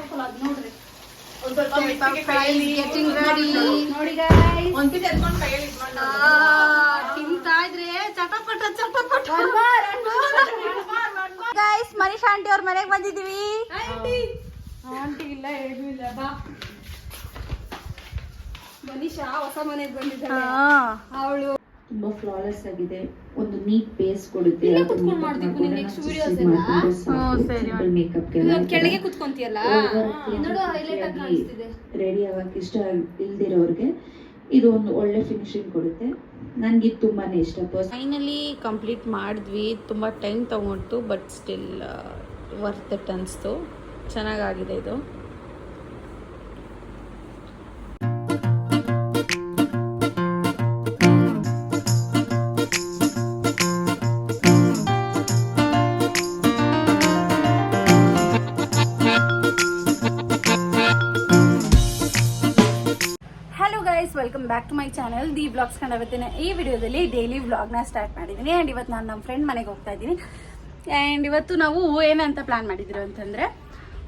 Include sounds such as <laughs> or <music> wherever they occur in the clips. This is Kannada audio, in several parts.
ಆಫ್ ನೋಡ್ರಿ. ಆಂಟಿ ಅವ್ರ ಮನೆಗೆ ಬಂದಿದೀವಿ ಆಂಟಿ. ಇಲ್ಲ ಏನು ಇಲ್ಲ. ಬಾ. ಮನೀಷಾ ಹೊಸ ಮನೆಗೆ ಬಂದಿದ್ದಾಳೆ. ಅವಳು ತುಂಬಾ ಫ್ಲಾಲೆಸ್ ಆಗಿದೆ. ಒಂದು ನೀಟ್ ಬೇಸ್ ಕೊಡುತ್ತೆ. ಕೆಳಗೆ ಕುತ್ಕೊಂತೀಯಲ್ಲ? ರೆಡಿ ಆಗಕ್ಕೆ ಇಷ್ಟ ಇಲ್ದಿರೋರ್ಗೆ. ಇದು ಒಂದು ಒಳ್ಳೆ ಫಿನಿಶಿಂಗ್ ಕೊಡುತ್ತೆ. ನನ್ಗೆ ಇದು ತುಂಬಾನೇ ಇಷ್ಟ. ಫೈನಲಿ ಕಂಪ್ಲೀಟ್ ಮಾಡಿದ್ವಿ. ತುಂಬ ಟೈಮ್ ತಗೊಂಡ್ತು ಬಟ್ ಸ್ಟಿಲ್ ವರ್ತ್ ಇಟ್ ಅನಿಸ್ತು. ಚೆನ್ನಾಗಾಗಿದೆ ಇದು. ದಿ ಬ್ಲಾಗ್ಸ್ ಈ ವಿಡಿಯೋದಲ್ಲಿ ಡೈಲಿ ವ್ಲಾಗ್ನ ಸ್ಟಾರ್ಟ್ ಮಾಡಿದ್ದೀನಿ ಆ್ಯಂಡ್ ಇವತ್ತು ನಾನು ನಮ್ಮ ಫ್ರೆಂಡ್ ಮನೆಗೆ ಹೋಗ್ತಾ ಇದ್ದೀನಿ. ಆ್ಯಂಡ್ ಇವತ್ತು ನಾವು ಏನಂತ ಪ್ಲ್ಯಾನ್ ಮಾಡಿದ್ರು ಅಂತಂದರೆ,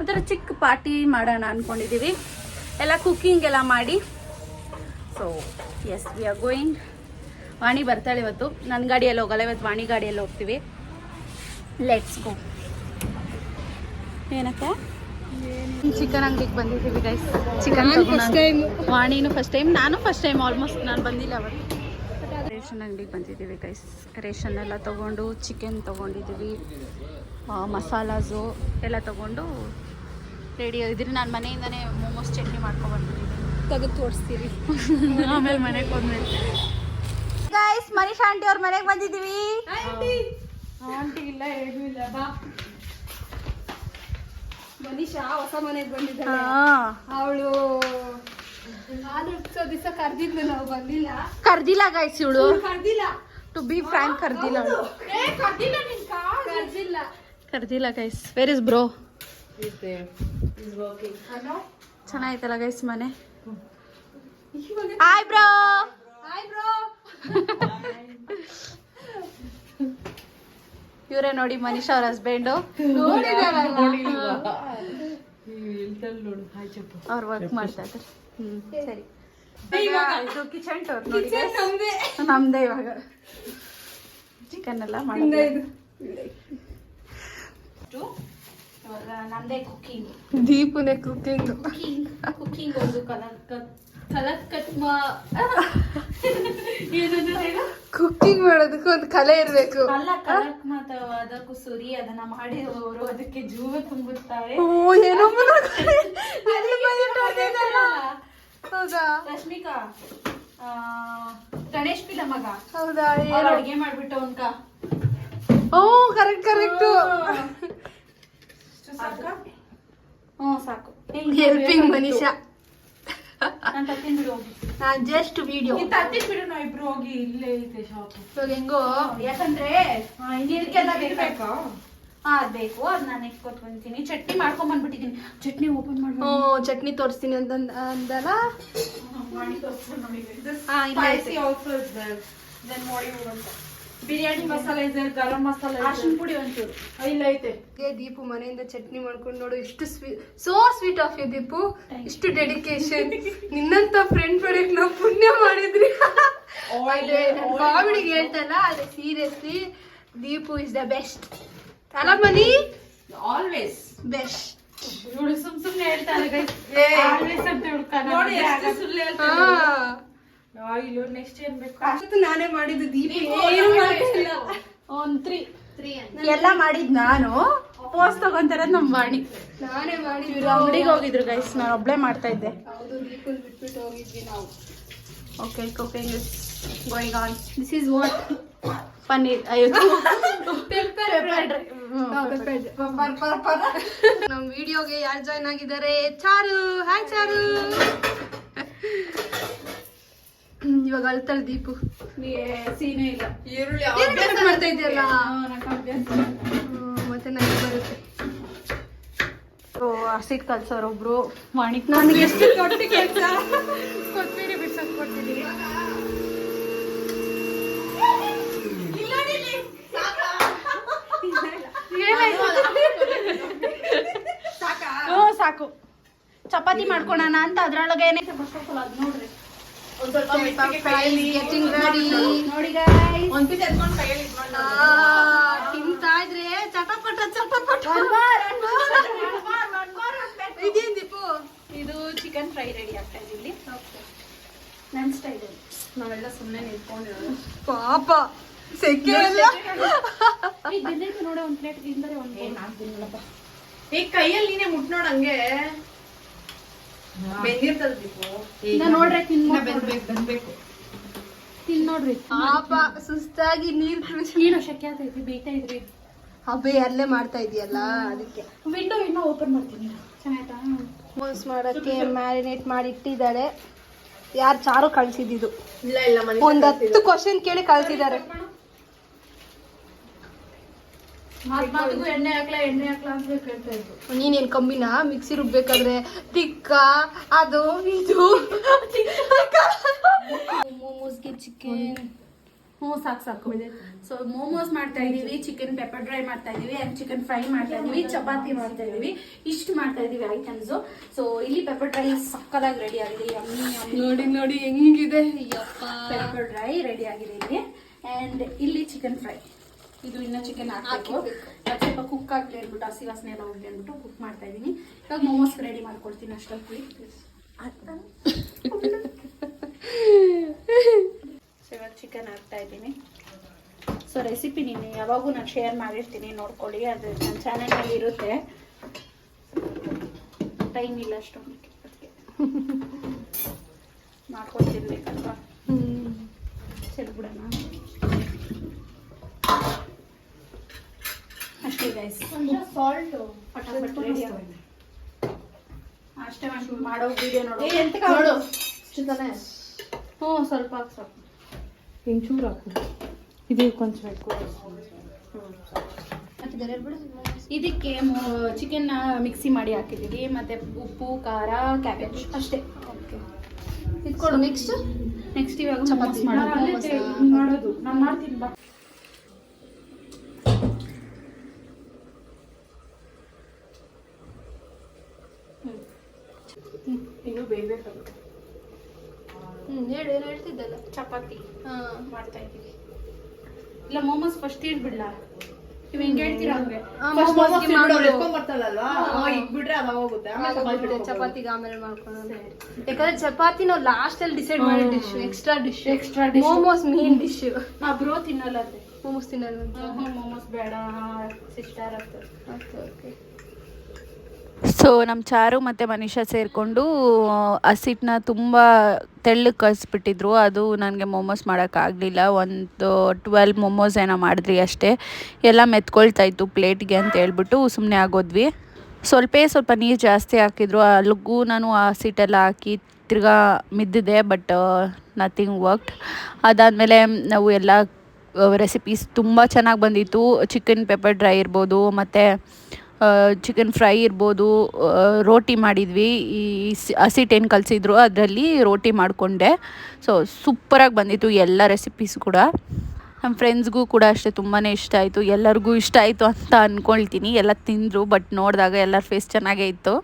ಒಂಥರ ಚಿಕ್ಕ ಪಾರ್ಟಿ ಮಾಡೋಣ ಅಂದ್ಕೊಂಡಿದ್ದೀವಿ ಎಲ್ಲ ಕುಕ್ಕಿಂಗ್ ಎಲ್ಲ ಮಾಡಿ. So as we are going Vani ಬರ್ತಾಳೆ ಇವತ್ತು. ನನ್ನ ಗಾಡಿಯಲ್ಲಿ ಹೋಗಲ್ಲ, ಇವತ್ತು ವಾಣಿ ಗಾಡಿಯಲ್ಲಿ ಹೋಗ್ತೀವಿ. ಲೆಟ್ಸ್ ಗೋ ಏನಕ್ಕ? ಚಿಕನ್ ಅಂಗಡಿಗೆ ಬಂದಿದ್ದೀವಿ ಗೈಸ್ ಚಿಕನ್ ಫಸ್ಟ್ ಟೈಮ್ ವಾಣಿನೂ ಫಸ್ಟ್ ಟೈಮ್ ನಾನು ಫಸ್ಟ್ ಟೈಮ್ ಆಲ್ಮೋಸ್ಟ್ ನಾನು ಬಂದಿಲ್ಲ ಅವತ್ತು. ರೇಷನ್ ಅಂಗಡಿಗೆ ಬಂದಿದ್ದೀವಿ ಗೈಸ್ ರೇಷನ್ ಎಲ್ಲ ತೊಗೊಂಡು ಚಿಕನ್ ತೊಗೊಂಡಿದ್ದೀವಿ ಮಸಾಲಾಸು ಎಲ್ಲ ತೊಗೊಂಡು ರೆಡಿ ಇದ್ರೆ ನಾನು ಮನೆಯಿಂದನೇ ಮೋಮೋಸ್ ಚಟ್ನಿ ಮಾಡ್ಕೊಬರ್ತೀನಿ ತೆಗೆದು ತೋರಿಸ್ತೀರಿ. ಆಮೇಲೆ ಮನೆಗೆ ಹೋದ್ಮೇಲೆ ಗೈಸ್ ಮನೀಶ್ ಆಂಟಿ ಅವ್ರ ಮನೆಗೆ ಬಂದಿದ್ದೀವಿ ಆಂಟಿ ಇಲ್ಲ ಏನೂ ಇಲ್ಲ. ಬಾ. ಮನೀಷಾ ಹೊಸ ಮನೆಗೆ ಬಂದಿದ್ದಾಳೆ. ಅವಳು ದಿವಸ ಕರ್ದಿದ್ಲು ನಾವು ಬಂದಿಲ್ಲ ಕರ್ದಿಲ್ಲ ಗೈಸ್ ಇವಳು. ಕರ್ದಿಲ್ಲ. ಟು ಬಿ ಫ್ರ್ಯಾಂಕ್ ಕರ್ದಿಲ್ಲ ಅವಳು. ಏ ಕರ್ದಿಲ್ಲ ನಿನ್ ಕರ್ದಿಲ್ಲ. ಕರ್ದಿಲ್ಲ ಗೈಸ್ ವೇರ್ ಇಸ್ ಬ್ರೋ ಚೆನ್ನಾಗಿತ್ತಲ್ಲ ಗೈಸ್ ಮನೆ? ಹಾಯ್ ಬ್ರೋ ಹಾಯ್ ಬ್ರೋ ಇವರೇ ನೋಡಿ ಮನೀಶ್ ಅವ್ರ ಹಸ್ಬೆಂಡು ಅವ್ರು ವರ್ಕ್ ಮಾಡ್ತಾ ಇದ್ದಾರೆ ಹ್ಮ್ ಸರಿ. ಇದು ಕಿಚನ್ ಟೋರ್ ನೋಡಿ. ನಮ್ದೇ. ಇವಾಗ. ಚಿಕನ್ ಎಲ್ಲ ಮಾಡಿದೆ ಇವಾಗ ನಮ್ದೇ ಕುಕಿಂಗ್ ದೀಪುನೇ ಕುಕಿಂಗ್ ಕುಕಿಂಗ್ ಕುಕಿಂಗ್ ಒಂದು ಕಲರ್ ಕಲರ್ ಕಟ್ ಮಾ ಕುಕಿಂಗ್ <laughs> ಮಾಡೋದಕ್ಕೂ ಒಂದು ಕಲೆ ಇರಬೇಕು. ಅಲ್ಲ ಕಲಕ್ ಅದಕ್ಕೂ ಸುರಿ ಅದನ್ನ ಮಾಡಿರುವವರು ಅದಕ್ಕೆ ಜೀವ ತುಂಬುತ್ತಾರೆ ಓ ಏನೋ ಹೌದಾ? ರಶ್ಮಿಕಾ ಗಣೇಶ್ ಪಿಲ ಮಗ. ಹೌದಾ ಅಡ್ಗೆ ಮಾಡ್ಬಿಟ್ಟು ಅವನ್ಕ. ಓ ಕರೆಕ್ಟ್ ಕರೆಕ್ಟ್ ಹ್ಞೂ ಸಾಕು? ಹೆಲ್ಪಿಂಗ್ ಮನೀಷಾ ನಾನು ತತ್ತೀನಿ ಬಿಡು ಹೋಗಿ. ನಾನ್ ಜಸ್ಟ್ ವಿಡಿಯೋ ತತ್ತೀನಿ ಬಿಡು ನಾವು ಇಬ್ರು ಹೋಗಿ ಇಲ್ಲೇ ಇದೆ ಶಾಪ್ ಇವಾಗ ಹೆಂಗೋ? ಯಾಕಂದ್ರೆ ಇದಕ್ಕೆಲ್ಲ ಬೇಕು ಹಾ ಅದ್ ಬೇಕು. ಅದ್ ನಾನು ಇಟ್ಕೊಟ್ಕೊಂತೀನಿ ಚಟ್ನಿ ಮಾಡ್ಕೊಂಡ್ ಬಂದ್ಬಿಟ್ಟಿದೀನಿ. ಚಟ್ನಿ ಓಪನ್ ಮಾಡಿ ಓ ಚಟ್ನಿ ತೋರಿಸ್ತೀನಿ ಅಂತ ಅಂದಲ್ಲ? ಹಾ ಇಲ್ಲ ಐತೆ. ಬಿರಿಯಾನಿ ಮಸಾಲೆ ಇದೆ ಗರಂ ಮಸಾಲೆ ಅರ್ಶಿನ ಪುಡಿ ಒಂಚೂರು. ಇಲ್ಲ ಐತೆ. ಹೀಗೆ ದೀಪು ಮನೆಯಿಂದ ಚಟ್ನಿ ಮಾಡ್ಕೊಂಡು ನೋಡು ಎಷ್ಟು sweet so sweet of you Deepu. ಇಷ್ಟು ಡೆಡಿಕೇಶನ್ ನಿನ್ನಂತ ಫ್ರೆಂಡ್ ಪಡೆಯಕ್ ನಾವು ಪುಣ್ಯ ಮಾಡಿದ್ರಿ. ಕಾಮಿಡಿಗೆ ಹೇಳ್ತಲ್ಲ ಅದು seriously Deepu is the best ಅಲ್ಲ ಮನಿ ಆಲ್ವೇಸ್ ಬೆಸ್ಟ್ ಇವಳು ಸುಮ್ ಸುಮ್ನೆ ಹೇಳ್ತಾರೆ. ಏ. ನೋಡಿ ಸುಳ್ಳು ಹಾ. ಹೇಳ್ತಾರೆ ಅಯ್ಯೋ ನೆಕ್ಸ್ಟ್ ಏನ್ ಬೇಕು? ಅಷ್ಟು ನಾನೇ ಮಾಡಿದ್ದು ದೀಪ. ಏನು ಮಾಡ್ತಿಲ್ಲ ಒಂದ್ ತ್ರೀ ಎಲ್ಲ ಮಾಡಿದ್ ನಾನು. ಪೋಸ್ ತಗೊಂತಾರ ನಮ್ ವಾಣಿ. ನಾನೇ ಮಾಡಿ ಇವ್ರು ಅಂಗಡಿಗೆ ಹೋಗಿದ್ರು ಗೈಸ್ ನಾನು ಒಬ್ಳೆ ಮಾಡ್ತಾ ಇದ್ದೆ. ಹೌದು ದೀಪನ್ ಬಿಟ್ಬಿಟ್ಟು ಹೋಗಿದ್ವಿ ನಾವು. Okay cooking is going on this is what paneer. ಅಯ್ಯೋ ನಮ್ ವಿಡಿಯೋಗೆ ಯಾರು ಜಾಯ್ನ್ ಆಗಿದ್ದಾರೆ? ಚಾರು. ಹಾಯ್ ಚಾರು. ಇವಾಗ ಅಳ್ತಾಳೆ ದೀಪು. ಸೀನೇ ಇಲ್ಲ. ಈರುಳ್ಳಿ ಮಾಡ್ತಾ ಇದೆಯಲ್ಲ ಮತ್ತೆ ನನಗೆ ಬರುತ್ತೆ. ಹಸಿಟ್ ಕಲ್ಸೋರು ಒಬ್ರು. ವಾಣಿಕ್ ನನಗೆ ಎಷ್ಟು ದೊಡ್ಡ ಕೆಲಸ. ಬಿಡ್ಸಕ್ ಸಾಕು? ಚಪಾತಿ ಮಾಡ್ಕೊಳೋಣ ಅಂತ ಅದ್ರೊಳಗೆ ಏನೈತೆ ಅದು ನೋಡ್ರಿ. ತಿಂತಾ ಇದ್ರೆ ಚಟಪಟ. ಇದೇನ್ ದೀಪು? ಇದು ಚಿಕನ್ ಫ್ರೈ ರೆಡಿ ಆಗ್ತಾ ಇದೆ ಇಲ್ಲಿ. ನನ್ನ ಸ್ಟೈಲ್ ನಾವೆಲ್ಲ ಸುಮ್ಮನೆ ನಿಂತ್ಕೊಂಡಿರೋದು. ಪಾಪ. ಸೆಕೆ ಎಲ್ಲ ನೋಡಿ ಒಂದು ಪ್ಲೇಟ್ ತಿಂದರೆ ಒಂದು ಏನ್ ಆಗ್ತೀನಿ ಏ ಕೈಯಲ್ಲಿ ನೀನೆ ಮುಟ್ ನೋಡ್ ಹಂಗೆ ಬೆಂದಿರ್ತದ ದೀಪು ಇನ್ನ ನೋಡ್ರೆ ತಿನ್ ಪಾಪ ಸುಸ್ತಾಗಿ ನೀರ್ ಕುಡಿಸಿ ಏನು ಶಕ್ಯ ಆಗ್ತೈತಿ ಬೇಯ್ತಾ ಇದ್ರಿ? ಹಬ್ಬೆ ಅಲ್ಲೇ ಮಾಡ್ತಾ ಇದೀಯಲ್ಲ ಅದಕ್ಕೆ. ವಿಂಡೋ ಇನ್ನೂ ಓಪನ್ ಮಾಡ್ತೀನಿ. ಚೆನ್ನಾಯ್ತಾ? ಮೋಸ್ ಮಾಡಕ್ಕೆ ಮ್ಯಾರಿನೇಟ್ ಮಾಡಿ ಇಟ್ಟಿದ್ದಾರೆ. ಯಾರು ಚಾರು ಕಳ್ಸಿದ್ದು ಇಲ್ಲ ಇಲ್ಲ ಮನೆ ಒಂದ್ ಹತ್ತು ಕ್ವಶನ್ ಕೇಳಿ ಕಳ್ಸಿದ್ದಾರೆ. ಎಣ್ಣೆ ಹಾಕ್ಲಾ ಎಣ್ಣೆ ಹಾಕ್ಲಾ ಅಂತ ಕೇಳ್ತಾ ಇದ್ರು. ನೀನೇನ್ ಕಮ್ಮಿನ ಮಿಕ್ಸಿ ರುಬ್ಬೇಕಾದ್ರೆ ತಿಕ್ಕ ಅದು ಇದು. ಮೋಮೋಸ್ಗೆ ಚಿಕನ್ ಹ್ಞೂ ಸಾಕು ಸಾಕು. ಸೊ ಮೋಮೋಸ್ ಮಾಡ್ತಾ ಇದೀವಿ ಚಿಕನ್ ಪೆಪ್ಪರ್ ಡ್ರೈ ಮಾಡ್ತಾ ಇದೀವಿ ಅಂಡ್ ಚಿಕನ್ ಫ್ರೈ ಮಾಡ್ತಾ ಇದೀವಿ ಚಪಾತಿ ಮಾಡ್ತಾ ಇದೀವಿ ಇಷ್ಟು ಮಾಡ್ತಾ ಇದೀವಿ ಐಟಮ್ಸ್ ಸೊ ಇಲ್ಲಿ ಪೆಪ್ಪರ್ ಡ್ರೈ ಸಕ್ಕದಾಗಿ ರೆಡಿ ಆಗಿದೆ. ಯಮ್ಮಿ ಯಮ್ಮಿ ನೋಡಿ ನೋಡಿ ಹೆಂಗಿದೆ? ಪೆಪ್ಪರ್ ಡ್ರೈ ರೆಡಿ ಆಗಿದೆ ಇಲ್ಲಿ. ಅಂಡ್ ಇಲ್ಲಿ ಚಿಕನ್ ಫ್ರೈ ಇದು ಇನ್ನ ಚಿಕನ್ ಹಾಕಬೇಕು. ಅದು ಸ್ವಲ್ಪ ಕುಕ್ ಆಗ್ಲಿ ಅಂದ್ಬಿಟ್ಟು ಹಸಿ ವಾಸನೆ ಎಲ್ಲ ಹೋಗ್ಲಿ ಅಂದ್ಬಿಟ್ಟು ಕುಕ್ ಮಾಡ್ತಾ ಇದೀನಿ. ಇವಾಗ ಮೋಮೋಸ್ ರೆಡಿ ಮಾಡ್ಕೊಡ್ತೀನಿ ಅಷ್ಟೊತ್ತಿಗೆ ಸೊ <laughs> ಇವಾಗ ಚಿಕನ್ ಹಾಕ್ತಾ ಇದ್ದೀನಿ ಸೊ ರೆಸಿಪಿ ನೀನು ಯಾವಾಗೂ ನಾನು ಶೇರ್ ಮಾಡಿರ್ತೀನಿ ನೋಡ್ಕೊಳ್ಳಿ. ಅದು ನನ್ನ ಚಾನಲ್ನಲ್ಲಿ ಇರುತ್ತೆ. ಟೈಮ್ ಇಲ್ಲ ಅಷ್ಟು ಅದಕ್ಕೆ <laughs> ಮಾಡ್ಕೊಂಡು ತಿನ್ಬೇಕಲ್ವಾ ಸರಿ ಬಿಡೋಣ ಅಷ್ಟೇ ಗೈಸ್ ಸಾಲ್ಟ್ ರೆಡಿ ಅಷ್ಟೇ ಮಾಡಿ ಮಾಡೋ ವಿಡಿಯೋ ನೋಡು. ನೋಡು. ಇಷ್ಟು ತಾನೇ? ಹ್ಞೂ ಸ್ವಲ್ಪ ಹಾಕ್ ಸಾಕು ಇಂಚೂರು ಹಾಕು. ಇದು ಕೊಂಚ ಬೇಕು. ಇದಕ್ಕೆ ಚಿಕನ್ ಮಿಕ್ಸಿ ಮಾಡಿ ಹಾಕಿದ್ದೀವಿ ಮತ್ತೆ ಉಪ್ಪು ಖಾರ ಕ್ಯಾಬೇಜ್ ಅಷ್ಟೇ. ಓಕೆ ಇದ್ಕೊಡು. ನೆಕ್ಸ್ಟ್ ನೆಕ್ಸ್ಟ್ ಇವಾಗ ಚಪಾತಿ. ಮಾಡೋದು. ನಾನು ಮಾಡ್ತೀನಿ ಬಾ ಇನ್ನು ಬೇಯ್ಬೇಕಾಗುತ್ತೆ ಹ್ಮ್ ಹೇಳು ಏನು ಹೇಳ್ತಿದ್ದಲ್ಲ ಚಪಾತಿ ಹಾ. ಮಾಡ್ತಾ ಇದ್ದೀವಿ. ಇಲ್ಲ ಮೋಮೋಸ್ ಫಸ್ಟ್ ಏನ್ ನೀವು ಹೆಂಗೆ ಹೇಳ್ತೀರಾ ಹಂಗೆ? ಚಪಾತಿಗೆ ಆಮೇಲೆ ಮಾಡ್ಕೊಳ್ಳೋಣ. ಯಾಕಂದ್ರೆ ಚಪಾತಿ ನಾವು ಲಾಸ್ಟ್ ಅಲ್ಲಿ ಡಿಸೈಡ್ ಮಾಡಿ dish extra dish extra dish momos main dish ನಾ ಬ್ರೋ ತಿನ್ನಲ್ಲ ಮೋಮೋಸ್ ತಿನ್ನಲ್ಲ ಮೋಮೋಸ್ ಬೇಡ. ಸಿಸ್ಟರ್ ಅಂತ ಓಕೆ ಸೊ ನಮ್ಮ ಚಾರು ಮತ್ತು ಮನೀಷಾ ಸೇರಿಕೊಂಡು ಹಸಿಟ್ಟನ್ನ ತುಂಬ ತೆಳ್ಳಗೆ ಕಳಿಸ್ಬಿಟ್ಟಿದ್ರು. ಅದು ನನಗೆ ಮೊಮೋಸ್ ಮಾಡೋಕ್ಕಾಗಲಿಲ್ಲ ಒಂದು ಟ್ವೆಲ್ ಮೊಮೋಸ್ ಏನೋ ಮಾಡಿದ್ರಿ ಅಷ್ಟೇ. ಎಲ್ಲ ಮೆತ್ಕೊಳ್ತಾ ಇತ್ತು ಪ್ಲೇಟ್ಗೆ ಅಂತ ಹೇಳ್ಬಿಟ್ಟು ಸುಮ್ಮನೆ ಆಗೋದ್ವಿ. ಸ್ವಲ್ಪ ಸ್ವಲ್ಪ ನೀರು ಜಾಸ್ತಿ ಹಾಕಿದ್ರು. ಅಲ್ಲಿಗೂ ನಾನು ಆ ಸೀಟೆಲ್ಲ ಹಾಕಿ ತಿರ್ಗಾ ಮಿದ್ದಿದೆ, ಬಟ್ ನಥಿಂಗ್ ವರ್ಕ್ಡ್ ಅದಾದಮೇಲೆ ನಾವು ಎಲ್ಲ ರೆಸಿಪೀಸ್ ತುಂಬ ಚೆನ್ನಾಗಿ ಬಂದಿತ್ತು. ಚಿಕನ್ ಪೆಪ್ಪರ್ ಡ್ರೈ ಇರ್ಬೋದು, ಮತ್ತು ಚಿಕನ್ ಫ್ರೈ ಇರ್ಬೋದು ರೋಟಿ ಮಾಡಿದ್ವಿ. ಈ ಸಿ- ಹಸಿಟ್ಟು ಏನು ಕಲಿಸಿದ್ರು ಅದರಲ್ಲಿ ರೋಟಿ ಮಾಡಿಕೊಂಡೆ. ಸೊ ಸೂಪರಾಗಿ ಬಂದಿತ್ತು ಎಲ್ಲ ರೆಸಿಪೀಸ್ ಕೂಡ. ನಮ್ಮ ಫ್ರೆಂಡ್ಸ್ಗೂ ಕೂಡ ಅಷ್ಟೇ ತುಂಬಾ ಇಷ್ಟ ಆಯಿತು. ಎಲ್ಲರಿಗೂ ಇಷ್ಟ ಆಯಿತು ಅಂತ ಅಂದ್ಕೊಳ್ತೀನಿ ಎಲ್ಲ ತಿಂದರು ಬಟ್ ನೋಡಿದಾಗ ಎಲ್ಲರ ಫೇಸ್ ಚೆನ್ನಾಗೇ ಇತ್ತು.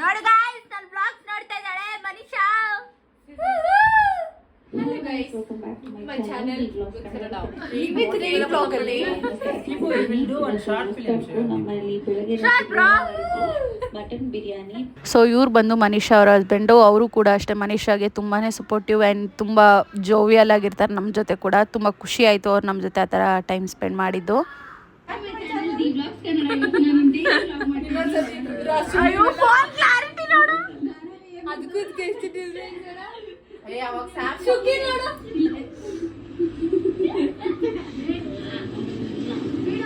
ನೋಡಿ ಗಾಯ್ಸ್ ನನ್ನ ಬ್ಲಾಗ್ಸ್ ನೋಡ್ತಾ ಇದ್ದಾಳೆ ಮನೀಷಾ my channel ನಮ್ಮಲ್ಲಿ ಬೆಳಗ್ಗೆ ಮಟನ್ ಬಿರಿಯಾನಿ. ಸೊ ಇವ್ರು ಬಂದು ಮನೀಷಾ ಅವ್ರ ಹಸ್ಬೆಂಡು ಅವರು ಕೂಡ ಅಷ್ಟೇ ಮನೀಷಾಗೆ ತುಂಬಾ ಸಪೋರ್ಟಿವ್ ಆ್ಯಂಡ್ ತುಂಬ ಜೋವಿಯಲ್ ಆಗಿರ್ತಾರೆ ನಮ್ಮ ಜೊತೆ ಕೂಡ. ತುಂಬ ಖುಷಿ ಆಯಿತು ಅವ್ರು ನಮ್ಮ ಜೊತೆ ಆ ಥರ ಟೈಮ್ ಸ್ಪೆಂಡ್ ಮಾಡಿದ್ದು.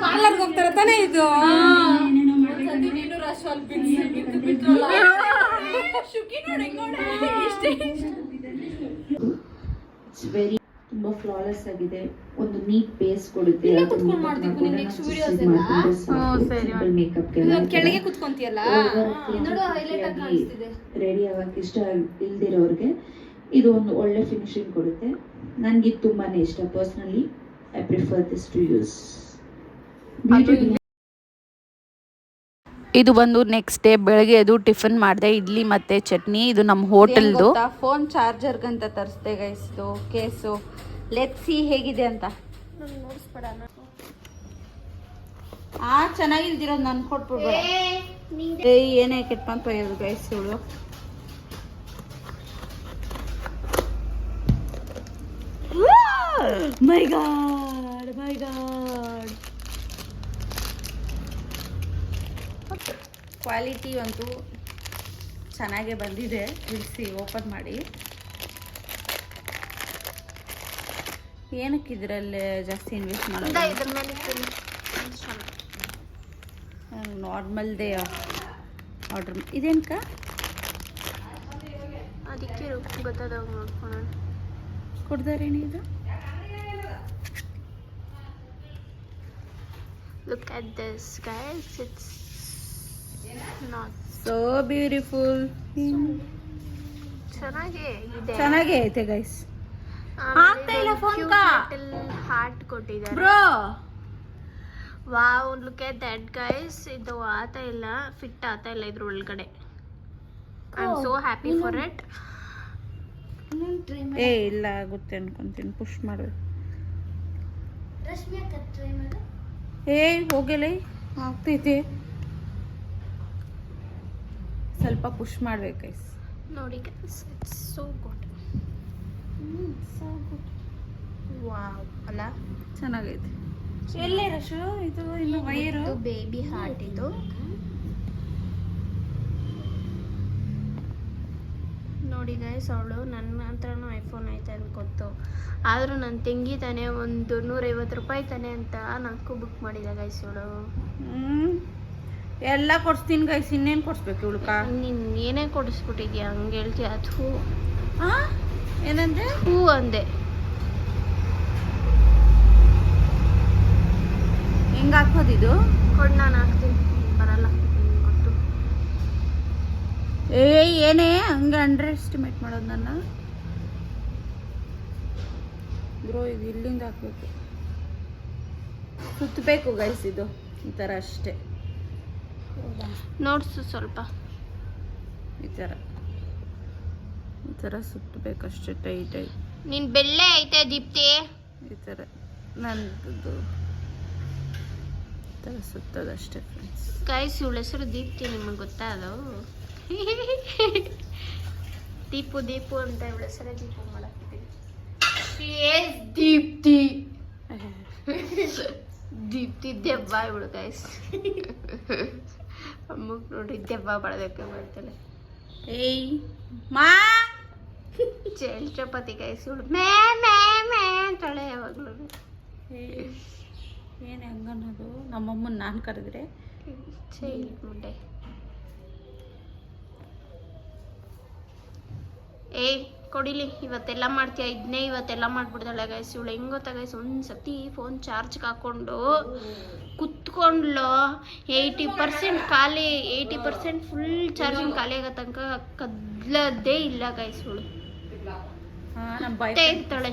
ಪಾರ್ಲರ್ಗೆ ಹೋಗ್ತಾರ ತಾನೇ ಇದು? ಇಟ್ಸ್ ವೆರಿ ತುಂಬಾ ಫ್ಲಾಲೆಸ್ ಆಗಿದೆ. ಒಂದು ನೀಟ್ ಬೇಸ್ ಕೊಡುತ್ತೆ. ಕೆಳಗೆ ಕುತ್ಕೊಂತೀಯಲ್ಲ? ರೆಡಿ ಆಗಕ್ಕೆ ಇಷ್ಟ ಇಲ್ದಿರೋರ್ಗೆ ಇದು ಒಂದು ಒಳ್ಳೆ ಫಿನಿಶಿಂಗ್ ಕೊಡುತ್ತೆ. ನನಗೆ ಇದು ತುಂಬಾನೇ ಇಷ್ಟ. Personally I prefer this to use ಇದು ಬಂದು ನೆಕ್ಸ್ಟ್ ಡೇ ಬೆಳಗ್ಗೆ ಅದು ಟಿಫನ್ ಮಾಡಿದೆ. ಇಡ್ಲಿ ಮತ್ತೆ ಚಟ್ನಿ. ಇದು ನಮ್ಮ ಹೋಟೆಲ್ದು. ಫೋನ್ ಚಾರ್ಜರ್ಗಂತ ತರಿಸ್ದೆ ಗೈಸ್ದು ಕೇಸು. ಲೆಟ್ ಸಿ ಹೇಗಿದೆ ಅಂತ. ಆ ಚೆನ್ನಾಗಿಲ್ದಿರೋದು ನನ್ ಕೊಟ್ಬಿಡ್ಬೇಡ. ಏಯ್ ಏನೇ ಕೆಟ್ಟ ಗೈಸ್ಗಳು guys my god my god quality ಅಂತೂ ಚೆನ್ನಾಗೇ ಬಂದಿದೆ. ಬಿಡಿಸಿ ಓಪನ್ ಮಾಡಿ. ಏನಕ್ಕೆ ಇದರಲ್ಲಿ ಜಾಸ್ತಿ ಇನ್ವೆಸ್ಟ್ ಮಾಡೋದು? ಇದ್ರ ಮೇಲೆ ನಾರ್ಮಲ್ದೇ ಆರ್ಡ್ರ್ ಇದೇನಕ್ಕ? ಅದಕ್ಕೆ ಗೊತ್ತಾದ ನೋಡ್ಕೊಳೋಣ ಕೊಡ್ದಾರೇನು ಇದು? Look at this, guys. It's not so beautiful ಚೆನ್ನಾಗಿ ಇದೆ. ಚೆನ್ನಾಗೇ ಐತೆ ಗೈಸ್ ಆಗ್ತಾ ಇಲ್ಲ phone ಹಾರ್ಟ್ ಕೊಟ್ಟಿದ್ದಾರೆ. Bro. Wow look at that guys ಇದು ಆತ ಇಲ್ಲ ಫಿಟ್ ಆತ ಇಲ್ಲ ಇದ್ರ ಒಳಗಡೆ. I am so happy for it ಏ ಇಲ್ಲ ಆಗುತ್ತೆ ಅನ್ಕೊಂತೀನಿ. ಪುಷ್ ಮಾಡ್ಬೇಕು ಏ ಹೋಗಲೇ? ಆಗ್ತೈತಿ. ಸ್ವಲ್ಪ ಪುಷ್ ಮಾಡ್ಬೇಕೈಸ್ ನೋಡಿ so it's so good wow ಅಲ್ಲ? ಚೆನ್ನಾಗೈತೆ. ಎಲ್ಲೇ ರಶು? ಇದು ಇನ್ನು ವೈರು ಬೇಬಿ ಹಾರ್ಟ್ ಇದು. ನೋಡಿ ಗೈಸ್ ಅವಳು ನನ್ನ ಹತ್ರನೂ ಐಫೋನ್ ಐತೆ ಅಂತ ಗೊತ್ತು. ಆದರೂ ನನ್ನ ತಂಗಿ ತಾನೆ ಒಂದು ನೂರೈವತ್ತು ರೂಪಾಯಿ ತಾನೆ ಅಂತ ನಾಲ್ಕು ಬುಕ್ ಮಾಡಿದೆ ಗೈಸ್ ಅವಳು ಎಲ್ಲ ಕೊಡ್ಸ್ತೀನಿ ಗೈಸ್ ಇನ್ನೇನು ಕೊಡ್ಸ್ಬೇಕು ಇವಳು ನೀನು ಏನೇ ಕೊಡಿಸ್ಬಿಟ್ಟಿದ್ಯಾ? ಹಂಗೆ ಹೇಳ್ತೀಯ? ಅದು ಹೂ. ಏನಂದ್ರೆ ಹೂ ಅಂದೆ. ಹೆಂಗ್ ಹಾಕೋದಿದು ಕೊಡು ನಾನು ಹಾಕ್ತೀನಿ. ಏ ಏನೇ? ಹಂಗೆ ಅಂಡರ್ ಎಸ್ಟಿಮೇಟ್ ಮಾಡೋದು ನನ್ನ. ಬ್ರೋ ಇದು ಇಲ್ಲಿಂದ ಹಾಕ್ಬೇಕು. ಸುತ್ತಬೇಕು ಗೈಸ್ ಇದು. ಈ ಥರ ಅಷ್ಟೇ. ನೋಡ್ಸು ಸ್ವಲ್ಪ. ಈ ಥರ ಈ ಥರ ಸುತ್ತಬೇಕಷ್ಟೇ ಟೈಟ್ ಆಗಿ. ನಿನ್ ಬೆಳ್ಳೆ ಐತೆ ದೀಪ್ತಿ. ಈ ಥರ ನಂದು ಈ ಥರ ಸುತ್ತದಷ್ಟೇ ಫ್ರೆಂಡ್ಸ್ ಗೈಸ್ ಇವಳ ಹೆಸರು ದೀಪ್ತಿ ನಿಮಗೆ ಗೊತ್ತಾ ಅದು? <laughs> ದೀಪು ದೀಪು ಅಂತ ಇವಳ ಸರ ದೀಪು ಮಾಡಾಕಿದ್ದೀನಿ ದೀಪ್ತಿ. <laughs> ದೀಪ್ತಿ ದೆವ್ವ ಇವಳು ಗೈಸ್ <laughs> ಅಮ್ಮ ನೋಡಿ ದೆವ್ವ ಬಡದಕ್ಕೆ ಮಾಡ್ತಾಳೆ. ಏಯ್ ಮಾ. ಚೇಲ್ ಚಪಾತಿ ಗೈಸ್ ಇವಳು. ಮೇ ಮೇ ಮೇ ಅಂತಾಳೆ ಯಾವಾಗಲೂ. ಏನು ಹೆಂಗನ್ನೋದು? ನಮ್ಮಮ್ಮನ ನಾನು ಕರೆದ್ರೆ. ಚೈಲ್ ಮುಂಡೆ. ಏಯ್ ಕೊಡಿಲಿ ಇವತ್ತೆಲ್ಲ ಮಾಡ್ತೀಯ? ಇದನ್ನೇ ಇವತ್ತೆಲ್ಲ ಮಾಡ್ಬಿಡ್ತಾಳೆ ಗೈಸ್ ಇವಳು ಹೆಂಗ್ ಗೊತ್ತಾ ಗೈಸ್ ಒಂದು ಸತಿ ಫೋನ್ ಚಾರ್ಜ್ಗೆ ಹಾಕೊಂಡು ಕುತ್ಕೊಂಡ್ಲು. ಏಯ್ಟಿ ಪರ್ಸೆಂಟ್ ಖಾಲಿ ಏಯ್ಟಿ ಪರ್ಸೆಂಟ್ ಫುಲ್ ಚಾರ್ಜಿಂಗ್ ಖಾಲಿ ಆಗೋ ತನಕ ಕದ್ಲದ್ದೇ ಇಲ್ಲ ಗೈಸ್ ಇವಳು. ಇರ್ತಾಳೆ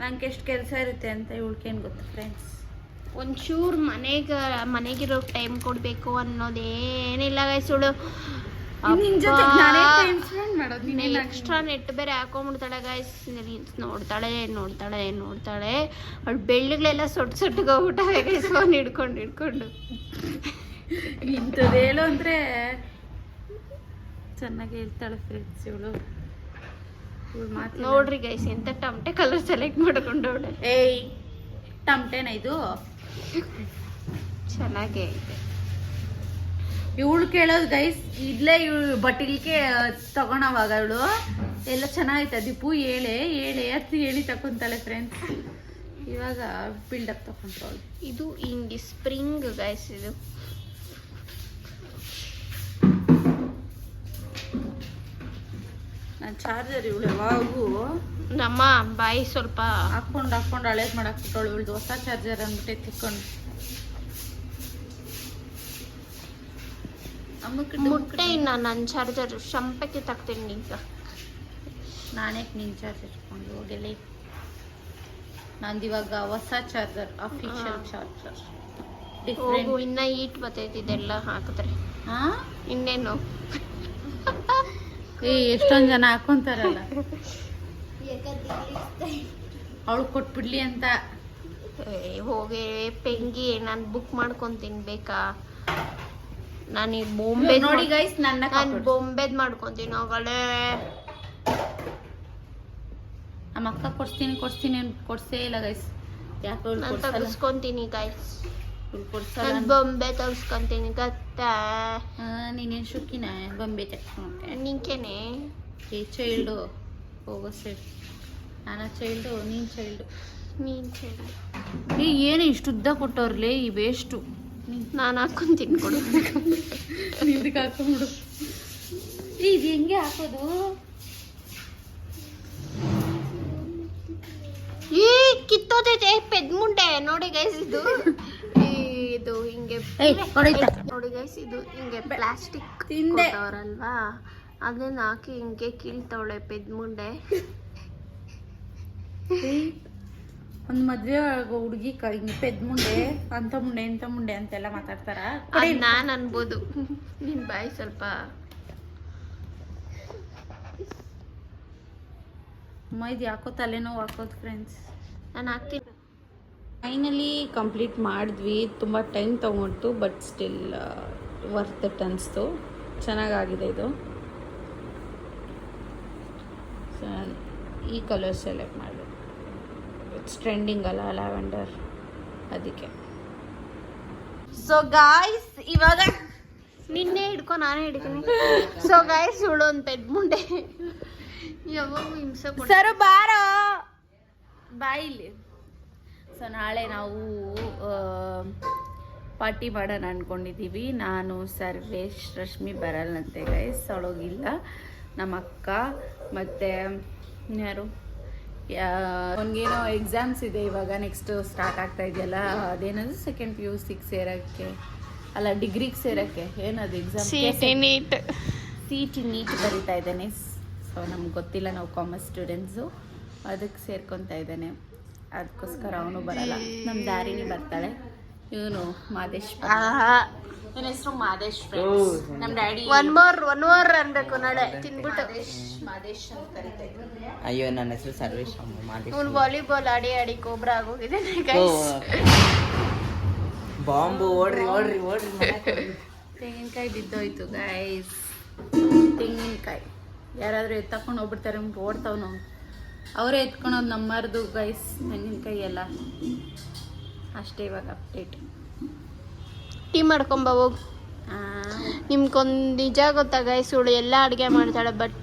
ನಂಗೆ ಎಷ್ಟು ಕೆಲಸ ಇರುತ್ತೆ ಅಂತ ಇವಳ್ಕೇನು ಗೊತ್ತು ಫ್ರೆಂಡ್ಸ್ ಒಂಚೂರು ಮನೆಗೆ ಮನೆಗಿರೋ ಟೈಮ್ ಕೊಡಬೇಕು ಅನ್ನೋದೇನಿಲ್ಲ ಗಾಯಸುಳು ಎಕ್ಸ್ಟ್ರಾ ನೆಟ್ ಬೇರೆ ಹಾಕೊಂಡ್ಬಿಡ್ತಾಳೆ ಗಾಯ್ಸ್ ನೋಡ್ತಾಳೆ ನೋಡ್ತಾಳೆ ನೋಡ್ತಾಳೆ. ಅವಳು ಬೆಳ್ಳುಗಳೆಲ್ಲ ಸೊಟ್ ಸೊಟ್ಟಿಗೆ ಗೈಸ್ ಫೋನ್ ಹಿಡ್ಕೊಂಡು ಹಿಡ್ಕೊಂಡು. ಇಂಥದ್ದು ಹೇಳು ಅಂದರೆ ಚೆನ್ನಾಗಿ ಹೇಳ್ತಾಳೆ ಫ್ರೆಂಡ್ಸ್ ಇವಳು. ನೋಡ್ರಿ ಗೈಸ್ ಎಂತ ಟಮಟೆ ಕಲರ್ ಸೆಲೆಕ್ಟ್ ಮಾಡ್ಕೊಂಡು ಏಯ್ ಟಮಟೆನ ಇದು? ಚೆನ್ನಾಗೇ ಐತೆ ಇವಳು ಕೇಳೋದು ಗೈಸ್ ಇಲ್ಲೇ ಇವಳು ಬಟ್ಟಿಲ್ಕೆ ತಗೊಳವಾಗ ಅವಳು ಎಲ್ಲ ಚೆನ್ನಾಗೈತೆ ದೀಪು ಹೇಳೆ ಹೇಳೆ ಅಂತ ಹೇಳಿ ತಕೊಂತಾಳೆ ಫ್ರೆಂಡ್ಸ್ ಇವಾಗ ಬಿಲ್ಡಪ್ ತಗೊಂತಾವಳು ಇದು ಹಿಂಗೆ ಸ್ಪ್ರಿಂಗ್ ಗೈಸ್ ಇದು. ಚಾರ್ಜರ್ ಇವಳು ಯಾವಾಗೂ ನಮ್ಮ ಬಾಯಿ ಸ್ವಲ್ಪ ಹಾಕೊಂಡು ಹಾಕೊಂಡು ಹಳೇದು ಮಾಡಕ್ ಬಿಟ್ಟವಳು. ಇವಳ್ದು ಹೊಸ ಚಾರ್ಜರ್ ಅಂದ್ಬಿಟ್ಟೆ ತಿಕ್ಕೊಂಡು. ಮುಟ್ಟೆ ಇನ್ನ ನನ್ನ ಚಾರ್ಜರ್ ಶಂಪಕ್ಕೆ ತಗ್ತೀನಿ ಈಗ ನಾನೇ ನಿನ್ ಚಾರ್ಜರ್ ಇಟ್ಕೊಂಡು ಹೋಗಲಿ ನಂದು ಇವಾಗ ಹೊಸ ಚಾರ್ಜರ್ ಅಫಿಷಿಯಲ್ ಚಾರ್ಜರ್ ಹೋಗು ಇನ್ನ ಈಟ್ ಬರ್ತೈತಿ ಇದೆಲ್ಲ ಹಾಕಿದ್ರೆ. ಹಾ? ಇನ್ನೇನು? ಏ ಎಷ್ಟೊಂದ್ ಜನ ಹಾಕೊಂತಾರಲ್ಲ. ಅವಳು ಕೊಟ್ಬಿಡ್ಲಿ ಅಂತ. ಹೋಗಿ ಪೆಂಗಿ ನಾನು ಬುಕ್ ಮಾಡ್ಕೊಂತೀನಿ ಬೇಕಾ ನಾನ್ ಈ ಬೊಂಬೆ ನೋಡಿ ಗೈಸ್ ನನ್ನ ನಾನು ಬೊಂಬೆದ್ ಮಾಡ್ಕೊಂತೀನಿ ಹೋಗಲೇ. ನಮ್ಮ ಅಕ್ಕ ಕೊಡ್ಸ್ತೀನಿ ಕೊಡ್ಸ್ತೀನಿ ಕೊಡ್ಸೇ ಇಲ್ಲ ಗೈಸ್ ಯಾಕೆ ನಾನು ತೆಗಿಸ್ಕೊಂತೀನಿ ಕೊಡ್ಸಲ್ಲ ನಾನು ಬೊಂಬೆ ತೆಗಿಸ್ಕೊಂತೀನಿ ಗೊತ್ತಾ ನೀನೇನ್ ಶುಕಿನ ಬೊಂಬೆ ತಕ್ಷಣ ನಿಂಕೇನೆ ಏ ಚೈಲ್ಡು ಹೋಗೋ ಸೈಡ್ ನಾನು ಚೈಲ್ಡು ನೀನ್ ಚೈಲ್ಡು ನೀನ್ ಚೈಲ್ಡ್ ಏ ಏನು ಇಷ್ಟು ಉದ್ದ ಕೊಟ್ಟವ್ರಲೇ ಈ ವೇಸ್ಟು ನಾನು ಹಾಕೊಂತೀನಿ ಕೊಡು ಇದಕ್ಕೆ ಹಾಕೊಂಡ್ಬಿಡು ಇದು ಹೆಂಗೆ ಹಾಕೋದು? ಈ ಕಿತ್ತೋದೈತೆ ಪೆದ್ ಮುಂಡೆ. ನೋಡಿ ಗೈಸ್ ಇದು ಈ ಇದು ಹಿಂಗೆ ಏಯ್, ಹೊಡೀತಾ. ನೋಡಿ ಗೈಸ್ ಇದು ಹಿಂಗೆ ಪ್ಲಾಸ್ಟಿಕ್ ತಿಂದವರಲ್ವಾ ಅದನ್ನ ಹಾಕಿ ಹಿಂಗೆ ಕೀಳ್ತವಳೆ ಪೆದ್ ಮುಂಡೆ ಒಂದು ಮದ್ವೆ ಒಳಗ ಹುಡುಗಿ ಹಿಂಗೆ ಪೆದ್ ಮುಂಡೆ ಅಂತ ಮುಂಡೆ ಇಂಥ ಮುಂಡೆ ಅಂತೆಲ್ಲ ಮಾತಾಡ್ತಾರ? ನಾನ್ ಅನ್ಬೋದು. ನಿನ್ ಬಾಯಿ ಸ್ವಲ್ಪ. ಇದು ಯಾಕೋ ತಲೆನೋವು ಹಾಕೋದು ಫ್ರೆಂಡ್ಸ್ ನಾನು ಹಾಕ್ತೀನಿ. ಫೈನಲಿ ಕಂಪ್ಲೀಟ್ ಮಾಡಿದ್ವಿ. ತುಂಬ ಟೈಮ್ ತೊಗೊಂಡ್ತು ಬಟ್ ಸ್ಟಿಲ್ ವರ್ತ್ ಇಟ್ ಅನಿಸ್ತು. ಚೆನ್ನಾಗಾಗಿದೆ ಇದು. ಈ ಕಲರ್ ಸೆಲೆಕ್ಟ್ ಮಾಡಿದೆ ಇಟ್ಸ್ ಟ್ರೆಂಡಿಂಗ್ ಅಲ್ಲ ಲ್ಯಾವೆಂಡರ್ ಅದಕ್ಕೆ. ಸೊ ಗಾಯ್ಸ್ ಇವಾಗ ನಿನ್ನೆ ಹಿಡ್ಕೊ ನಾನೇ ಹಿಡ್ತೀನಿ ಸೊ ಗಾಯ್ಸ್ ಹುಳು ಒಂದು ಪೆದ್ ಮುಂಡೆ ಯಾವಾಗ ಹಿಂಸೆ ಸರ್ ಸರು ಬಾರೋ. ಬಾಯಿಲಿ ಸೊ ನಾಳೆ ನಾವು ಪಾರ್ಟಿ ಮಾಡೋಣ ಅಂದ್ಕೊಂಡಿದ್ದೀವಿ ನಾನು ಸರ್ವೇಶ್ ರಶ್ಮಿ ಬರಲ್ಲಂತೆ ಗೈಸ್ ಅವಳೋಗಿಲ್ಲ ನಮ್ಮ ಅಕ್ಕ ಮತ್ತು ಯಾರು ಅವನಿಗೇನೋ ಎಕ್ಸಾಮ್ಸ್ ಇದೆ ಇವಾಗ. ನೆಕ್ಸ್ಟ್ ಸ್ಟಾರ್ಟ್ ಆಗ್ತಾ ಇದೆಯಲ್ಲ ಅದೇನದು? ಸೆಕೆಂಡ್ ಪಿ ಯು ಸಿಕ್ಸ್ ಸೇರೋಕ್ಕೆ. ಅಲ್ಲ ಡಿಗ್ರಿಗೆ ಸೇರೋಕ್ಕೆ. ಏನದು exam NEET C T NEET ಬರಿತಾ ಇದ್ದಾನೆ. ಸೊ ನಮ್ಗೆ ಗೊತ್ತಿಲ್ಲ ನಾವು ಕಾಮರ್ಸ್ ಸ್ಟೂಡೆಂಟ್ಸು ಅದಕ್ಕೆ ಸೇರ್ಕೊತಾ ಇದ್ದಾನೆ. ಅದಕ್ಕೋಸ್ಕರ ಅವನು ಬರಲ್ಲ. ನಮ್ಮ ದಾರಿನಿ ಬರ್ತಾಳೆ. ಇವನು ಮಾದೇಶ್ ನನ್ನ ಹೆಸರು ಮಾದೇಶ್ ಫ್ರೆಂಡ್ಸ್ ನಮ್ಮ daddy one more one more ಅನ್ಬೇಕು ನಾಳೆ. ತಿನ್ಬಿಟ್ಟು. ಮಾದೇಶ್ ಅಂತ ಕರಿತಾ ಇದ್ರು ಅಯ್ಯೋ ನನ್ನ ಹೆಸರು ಸರ್ವೇಶ್ ಮಾದೇಶ್ ಅವ್ನು ವಾಲಿಬಾಲ್ ಆಡಿ ಆಡಿ ಕೋಬ್ರಾ ಆಗೋಗಿದ್ದಾನೆ ಓ, ಗೈಸ್ ಬಾಂಬು ಓಡ್ರಿ ಓಡ್ರಿ ಓಡ್ರಿ ತೆಂಗಿನಕಾಯಿ ಬಿದ್ದೋಯ್ತು ಗೈಸ್ ತೆಂಗಿನಕಾಯಿ. ಯಾರಾದರೂ ಎತ್ತಕೊಂಡು ಹೋಗ್ಬಿಡ್ತಾರೆ ಓಡ್ತಾವ್ ನಾವು ಅವರೇ ಎತ್ಕೊಳೋದು ನಮ್ಮರ್ದು ಗೈಸ್ ತೆಂಗಿನಕಾಯಿ ಎಲ್ಲ. ಅಷ್ಟೇ ಇವಾಗ ಅಪ್ಡೇಟ್ ಟೀ ಮಾಡ್ಕೊಂಬ ಹೋಗಿ. ನಿಮ್ಗೊಂದು ನಿಜ ಗೊತ್ತಾ ಗೈಸ್ ಇವಳು ಎಲ್ಲ ಅಡುಗೆ ಮಾಡ್ತಾಳೆ ಬಟ್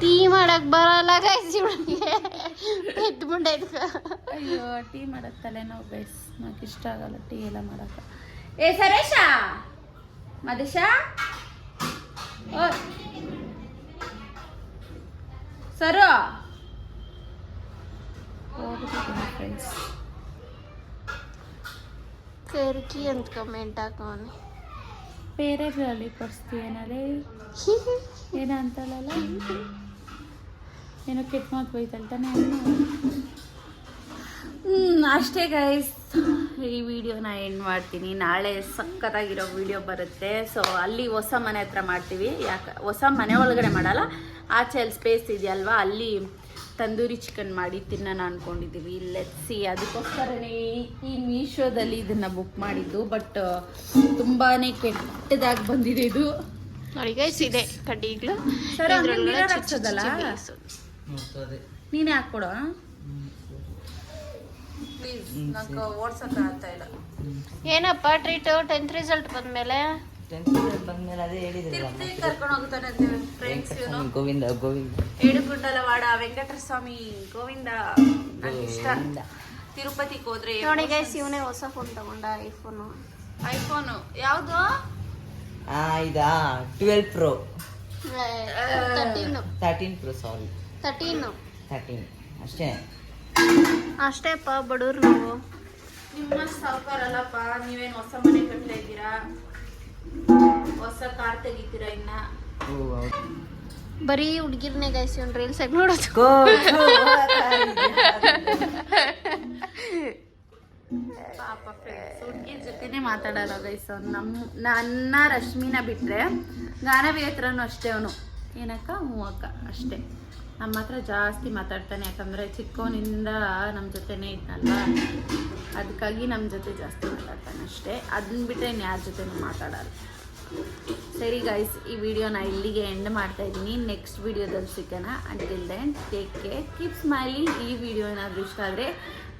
ಟೀ ಮಾಡಕ್ ಬರಲ್ಲ ಗೈಸ್ ಇವಳಿಗೆ. ಎದ್ದು ಅಯ್ಯೋ ಟೀ ಮಾಡಕ್ ತಲೆನೋವು ಗೈಸ್ ನನಗೆ ಇಷ್ಟ ಆಗಲ್ಲ ಟೀ ಎಲ್ಲ ಮಾಡೋಕೆ. ಏ ಸರೇಶ? ಮದೇಶ? ಓ. ಸರು? ಫ್ರೆಂಡ್ಸ್ ಕರ್ಕಿ ಅಂತ ಕಮೆಂಟ್ ಹಾಕೋನೆ ಬೇರೆ ಗಾಳಿ ಕೊಡಿಸ್ತೀಯನಲ್ಲೇ <laughs> ಏನೋ ಅಂತಲ್ಲ ಏನೋ ಕೆಟ್ಟ ಮಾತು ಬೈತಲ್ತಾನೆ ಹ್ಞೂ ಅಷ್ಟೇ ಗೈಸ್ ಈ ವಿಡಿಯೋನ ಎಂಡ್ ಮಾಡ್ತೀನಿ. ನಾಳೆ ಸಕ್ಕತ್ತಾಗಿರೋ ವಿಡಿಯೋ ಬರುತ್ತೆ. ಸೊ ಅಲ್ಲಿ ಹೊಸ ಮನೆ ಹತ್ರ ಮಾಡ್ತೀವಿ. ಯಾಕೆ ಹೊಸ ಮನೆ ಒಳಗಡೆ ಮಾಡಲ್ಲ. ಆಚೆ ಅಲ್ಲಿ ಸ್ಪೇಸ್ ಇದೆಯಲ್ವಾ ಅಲ್ಲಿ ತಂದೂರಿ ಚಿಕನ್ ಮಾಡಿ ತಿನ್ನೋಣ ಅಂದ್ಕೊಂಡಿದ್ದೀವಿ ಲೆಟ್ಸಿ ಅದಕ್ಕೋಸ್ಕರನೇ ಈ ಮೀಶೋದಲ್ಲಿ ಇದನ್ನು ಬುಕ್ ಮಾಡಿದ್ದು. ಬಟ್ ತುಂಬಾ ಕೆಟ್ಟದಾಗಿ ಬಂದಿದೆ ಇದು. ಇದೆ. ಕಡ್ಡಿಗಳು. ನೀನೇ ಹಾಕ್ಕೊಡ? ಇಲ್ಲ. ಏನಪ್ಪ ಟ್ರೀಟ್ ಟೆಂತ್ ರಿಸಲ್ಟ್ ಬಂದ್ಮೇಲೆ? Period ಬಂದ್ಮೇಲೆ ಅದೇ ಹೇಳಿದ್ರು. ತಿರುಪತಿ ಕರ್ಕೊಂಡು ಹೋಗ್ತಾನೆ ಫ್ರೆಂಡ್ಸ್ ಇವನು. ಗೋವಿಂದ ಗೋವಿಂದ. ಏಡುಗುಂಡಲವಾಡ ವೆಂಕಟೇಶ್ವರ ಸ್ವಾಮಿ ಗೋವಿಂದ. ನಂಗೆ ಇಷ್ಟ. ಗೋವಿಂದ. ತಿರುಪತಿಗೆ ಹೋದ್ರೆ ನೋಡಿ ಗೈಸ್ ಇವನೇ ಹೊಸ ಫೋನ್ ತಗೊಂಡ ಐಫೋನು ಐಫೋನು ಯಾವುದು? ಆ ಇದಾ? Twelve pro thirteen thirteen pro sorry thirteen thirteen ಅಷ್ಟೇ. ಅಷ್ಟೇಪ್ಪ ಬಡವ್ರು ನಾವು. ನಿಮ್ಮ ಸಾವುಕಾರಲ್ಲಪ್ಪ ನೀವೇನು ಹೊಸ ಮನೆ ಕಟ್ತಾ ಇದ್ದೀರಾ? ಹೊಸ ಕಾರ್ ತೆಗಿತೀರಾ ಇನ್ನ ಬರೀ ಹುಡುಗಿರ್ನೇ ಗೈಸ್ ಇವ್ನು ರೀಲ್ಸ್ ಆಗಿ ನೋಡೋದು ಪಾಪ ಹುಡುಗಿರ ಜೊತೆನೇ ಮಾತಾಡಲ್ಲ ಗೈಸ್ ಅವ್ನು ನಮ್ಮ ನನ್ನ ರಶ್ಮಿನ ಬಿಟ್ಟರೆ ಗಾನವಿ ಹತ್ರನೂ ಅಷ್ಟೇ ಅವನು ಏನಕ್ಕ ಹ್ಞೂ ಅಕ್ಕ ಅಷ್ಟೇ ನಮ್ಮ ಹತ್ರ ಜಾಸ್ತಿ ಮಾತಾಡ್ತಾನೆ ಯಾಕಂದರೆ ಚಿಕ್ಕವನಿಂದ ನಮ್ಮ ಜೊತೆನೇ ಇದ್ನಲ್ಲ ಅದಕ್ಕಾಗಿ ನಮ್ಮ ಜೊತೆ ಜಾಸ್ತಿ ಮಾತಾಡ್ತಾನೆ ಅಷ್ಟೇ ಅದನ್ನ ಬಿಟ್ಟರೆ ಯಾರ ಜೊತೆನೂ ಮಾತಾಡಲ್ಲ ಸರಿ ಗೈಸ್ ಈ ವಿಡಿಯೋನ ಇಲ್ಲಿಗೆ ಎಂಡ್ ಮಾಡ್ತಾ ಇದ್ದೀನಿ. ನೆಕ್ಸ್ಟ್ ವಿಡಿಯೋದಲ್ಲಿ ಸಿಗೋಣ. Until then take care keep smiling ಈ ವಿಡಿಯೋ ಏನಾದರೂ ಇಷ್ಟ ಆದರೆ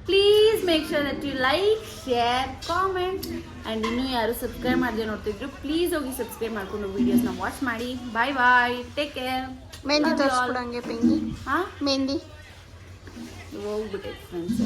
please make sure that you like share comment and ಇನ್ನೂ ಯಾರು ಸಬ್ಸ್ಕ್ರೈಬ್ ಮಾಡಿದೆ ನೋಡ್ತಿದ್ರು ಪ್ಲೀಸ್ ಹೋಗಿ ಸಬ್ಸ್ಕ್ರೈಬ್ ಮಾಡಿಕೊಂಡು ವೀಡಿಯೋಸ್ನ ವಾಚ್ ಮಾಡಿ. Bye bye take care mehndi ತೋರಿಸ್ಬಿಡಂಗೆ ಪೆಂಗಿ ಹಾಂ? ಮೆಹಂದಿ ಹೋಗ್ಬಿಟ್ಟೈತೆ ಫ್ರೆಂಡ್ಸ್